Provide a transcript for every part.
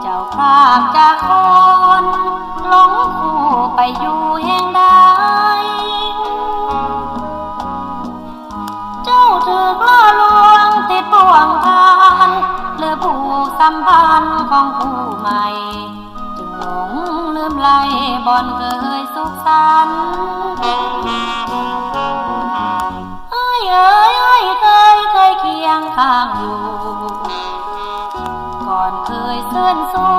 เจ้าพรากจากคนหลงคู่ไปอยู่แห่งใดเจ้าถูกล่อลวงติดบ่วงทานหรือผู้สัมพันธ์ของผู้ใหม่ จึงหลงลืมไหลบอนเคยสุขสันต์เอ้ยเอ้ยเอ้ยเคยเคยเคียงข้างอยู่ ยเสื่อนสู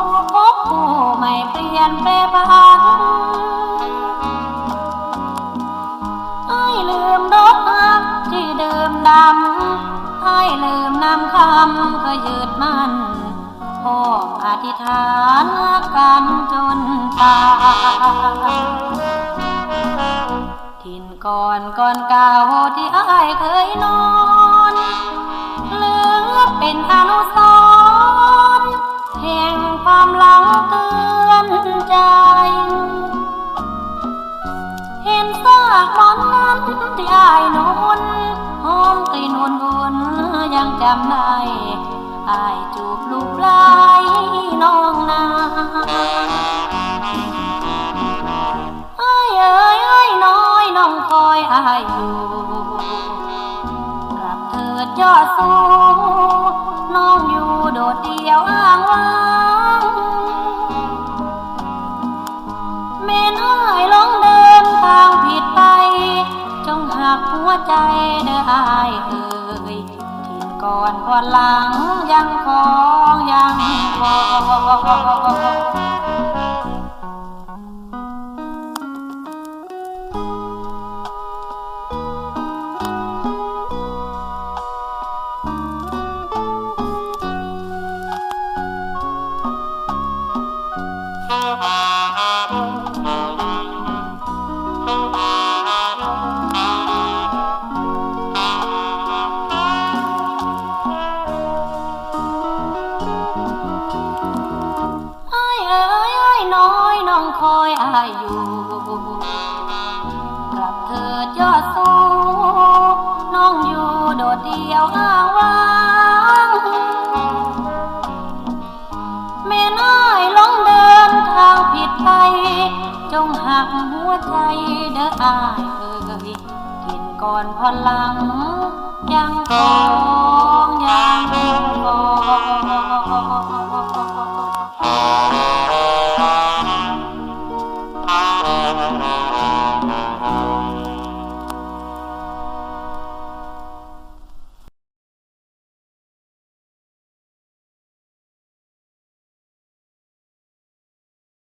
งพบผู้ไม่เปลี่ยนแปรพันไอ้ลืมดอกฮักที่เดิมดำไอ้ลืมนำคำก็ยืดมันพ่ออธิษฐานกันจนตายทินก่อนก่อนเก่าที่ไอ้ายเคยนอน ยังจำได้อายจูบลูกไหลน้องนาอายเอ้ยเอ้ยน้อยน้องคอยอายอยู่กลับเถิดยอดสูงน้องอยู่โดดเดียวอ้างว้างเมนอ้ายลองเดินทางผิดไป จงหักหัวใจเด้ออายเก่อนพอหลังยังคองยังคอง อยอายอยู่กลับเถิดยอดสูงน้องอยู่โดดเดียวอ้างว้างแม่น้อยลงเดินทางผิดไป จงหักหัวใจเด้ออายเอ่ยกินก่อนพอหลัง ยังคงยังคง